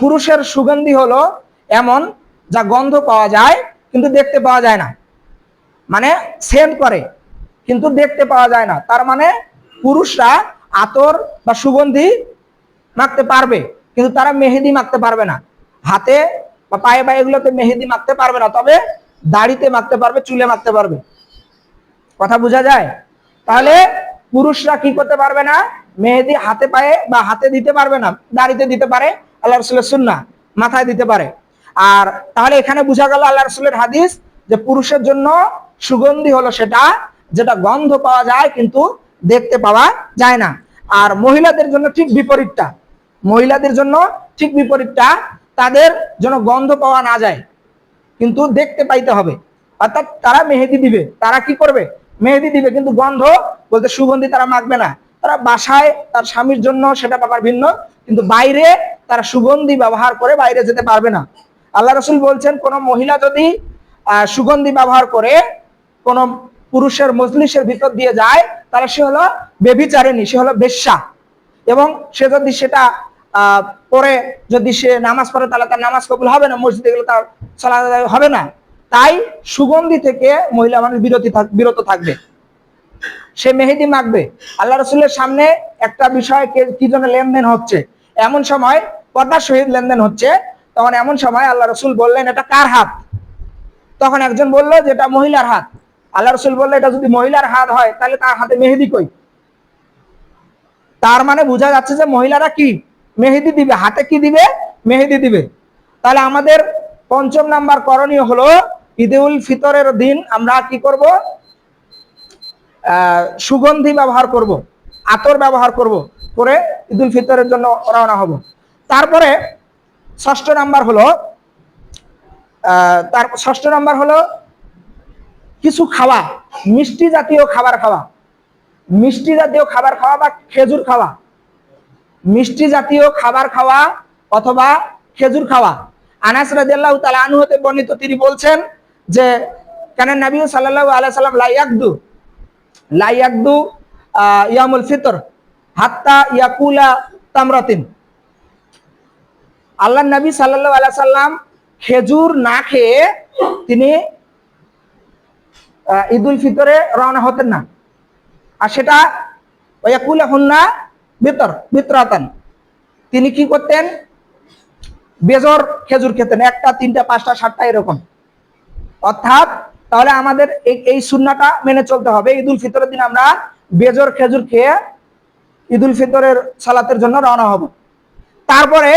পুরুষের সুগন্ধি হলো এমন যা গন্ধ পাওয়া যায়, কিন্তু দেখতে পাওয়া যায় না। মানে সেন্ট করে, কিন্তু দেখতে পাওয়া যায় না। তার মানে পুরুষরা আতর বা সুগন্ধি মাখতে পারবে, কিন্তু তারা মেহেদি মাখতে পারবে না। হাতে বা পায়ে পায়ে এগুলোতে মেহেদি মাখতে পারবে না, তবে দাড়িতে মাখতে পারবে, চুলে মাখতে পারবে। কথা বোঝা যায়? তাহলে পুরুষরা কি করতে পারবে না? মেহেদি হাতে পায়ে বা হাতে দিতে পারবে না, দাড়িতে দিতে পারে। আল্লাহ রসুলের সুন্না মাথায় দিতে পারে। আর তাহলে এখানে বোঝা গেল আল্লাহ রসুলের হাদিস যে পুরুষের জন্য সুগন্ধি হলো সেটা, যেটা গন্ধ পাওয়া যায় কিন্তু দেখতে পাওয়া যায় না। আর মহিলাদের জন্য ঠিক বিপরীতটা, মহিলাদের জন্য ঠিক বিপরীতটা তাদের জন্য গন্ধ পাওয়া না যায়, কিন্তু দেখতে পাইতে হবে। অর্থাৎ তারা মেহেদি দিবে, তারা কি করবে? মেহেদি দিবে, কিন্তু গন্ধ বলতে সুগন্ধি তারা মাখবে না। তারা বাসায় তার স্বামীর জন্য সেটা ব্যাপার ভিন্ন, কিন্তু বাইরে তারা সুগন্ধি ব্যবহার করে বাইরে যেতে পারবে না। আল্লাহ রসুল বলছেন, কোন মহিলা যদি সুগন্ধি ব্যবহার করে কোন পুরুষের মজলিসের ভিতর দিয়ে যায়, তাহলে সে হলো বেবিচারিণী সে হলো বেশ্যা। এবং সে যদি সেটা পরে যদি সে নামাজ পড়ে, তাহলে তার নামাজ কবুল হবে না, মসজিদে গেলে তার আদায় হবে না। তাই সুগন্ধি থেকে মহিলা মানুষ বিরতি বিরত থাকবে। সে মেহেদি মাখবে। আল্লাহ রসুলের সামনে একটা বিষয় কি জন্য লেনদেন হচ্ছে? এমন সময় পর্দার সহিত লেনদেন হচ্ছে। তখন এমন সময় আল্লাহ রসুল বললেন, এটা কার হাত? তখন একজন বলল যে, এটা মহিলার হাত। আল্লাহ রসুল বলল এটা যদি মহিলার হাত হয়, তাহলে তার হাতে মেহেদি কই? তার মানে বোঝা যাচ্ছে যে মহিলারা কি? মেহেদি দিবে। হাতে কি দিবে? মেহেদি দিবে। তাহলে আমাদের পঞ্চম নাম্বার করণীয় হলো ঈদে উল ফিতরের দিন আমরা কি করব? সুগন্ধি ব্যবহার করব, আতর ব্যবহার করব। করে ঈদ উল ফিতরের জন্য রওনা হব। তারপরে ষষ্ঠ নাম্বার হলো তার ষষ্ঠ নাম্বার হলো কিছু খাওয়া মিষ্টি জাতীয় খাবার খাওয়া। মিষ্টি জাতীয় খাবার খাওয়া বা খেজুর খাওয়া। মিষ্টি জাতীয় খাবার খাওয়া অথবা খেজুর খাওয়া। আনাস রাদিয়াল্লাহু তাআলা আনহু হতে বর্ণিত তিনি বলছেন যে কেন নবী সাল্লাল্লাহু আলাইহি সাল্লাম লা ইয়াকদু লা ইয়াকদু আহ, ইয়ামুল ফিতর? হাত্তা ইয়াকুলা তামরাতিন। আল্লাহ নবী সাল্লাল্লাহু আলাইহি সাল্লাম খেজুর না খেয়ে তিনি ঈদুল ফিতরে রওনা হতেন না। আর সেটা ওয়াকুল হুন্না বিতর, বিতরাতান। তিনি কি করতেন? বেজর খেজুর খেতেন। একটা, তিনটা, পাঁচটা, সাতটা এরকম। অর্থাৎ তাহলে আমাদের এই এই সুন্নাটা মেনে চলতে হবে। ঈদুল ফিতরের দিন আমরা বেজর খেজুর খেয়ে ঈদুল ফিতরের সালাতের জন্য রওনা হব। তারপরে